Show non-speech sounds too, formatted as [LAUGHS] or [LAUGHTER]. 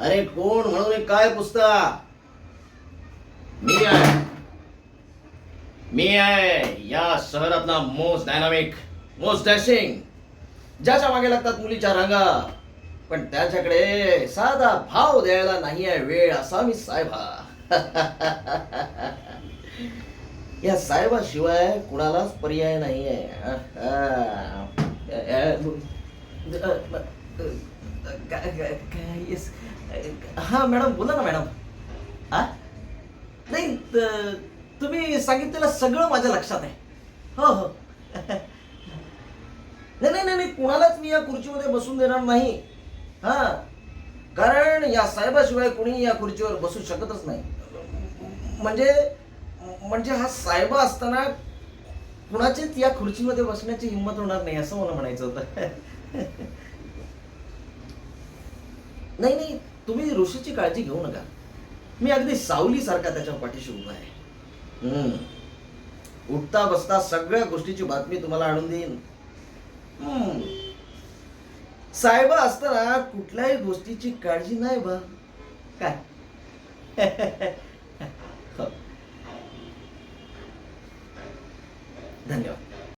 अरे कोण म्हणून काय पुसता मी आहे मी आहे या शहरातला मोस्ट डायनामिक मोस्ट डॅशिंग ज्याच्या मागे लागतात मुलीच्या रांगा पण त्याच्याकडे साधा भाव द्यायला नाही आहे वेळ असा मी साहेबा या साहेबाशिवाय कुणालाच पर्याय नाही आहे हा मॅडम बोला ना मॅडम हा नाही तुम्ही सांगितलेलं सगळं माझ्या लक्षात आहे हो हो नाही नाही नाही नाही, कुणालाच मी या खुर्चीमध्ये बसून देणार नाही हा कारण या साहेबाशिवाय कुणी या खुर्चीवर बसू शकतच नाही म्हणजे म्हणजे हा साहेबा असताना कुणाचीच या खुर्चीमध्ये बसण्याची हिंमत होणार नाही असं मला म्हणायचं होतं नाही नाही तुम्ही ऋषीची काळजी घेऊ नका. मी अगदी सावलीसारखा त्याच्या पाठीशी उभा आहे. उठता बसता सगळ्या गोष्टीची बातमी तुम्हाला आणून देईन. साहेब असताना कुठल्याही गोष्टीची काळजी नाही बा. काय? [LAUGHS] हो. धन्यवाद.